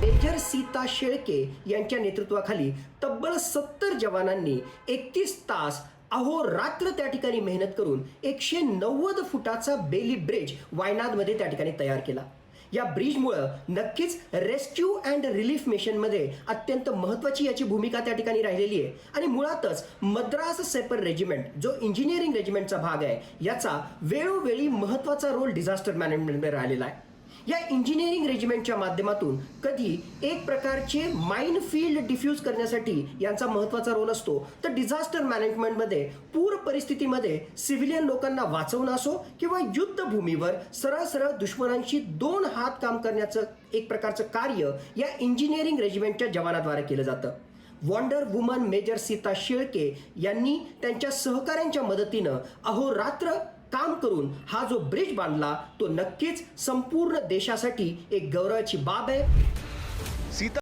Major Sita Shelke यांच्या नेतृत्वाखाली तब्बल सत्तर जवानांनी एकतीस तास अहोरात्र त्या ठिकाणी मेहनत करून एकशे नव्वद फुटाचा बेली ब्रिज वायनाडमध्ये त्या ठिकाणी तयार केला. या ब्रिजमुळं नक्कीच रेस्क्यू अँड रिलीफ मिशनमध्ये अत्यंत महत्त्वाची याची भूमिका त्या ठिकाणी राहिलेली आहे. आणि मुळातच मद्रास सेपर रेजिमेंट जो इंजिनिअरिंग रेजिमेंटचा भाग आहे याचा वेळोवेळी महत्त्वाचा रोल डिझास्टर मॅनेजमेंटमध्ये राहिलेला आहे. या इंजिनिअरिंग रेजिमेंटच्या माध्यमातून कधी एक प्रकारचे माइन फील्ड डिफ्यूज करण्यासाठी यांचा महत्त्वाचा रोल असतो. तर डिझास्टर मॅनेजमेंटमध्ये पूर परिस्थितीमध्ये सिव्हिलियन लोकांना वाचवणं असो किंवा युद्धभूमीवर सरळ सरळ दुश्मनांशी दोन हात काम करण्याचं एक प्रकारचं कार्य या इंजिनिअरिंग रेजिमेंटच्या जवानाद्वारे केलं जातं. Wonder woman major Sita Shelke यांनी त्यांच्या सहकाऱ्यांच्या मदतीनं अहोरात्र काम करून हा जो ब्रिज बांधला तो नक्कीच संपूर्ण देशासाठी एक गौरवाची बाब आहे. सीता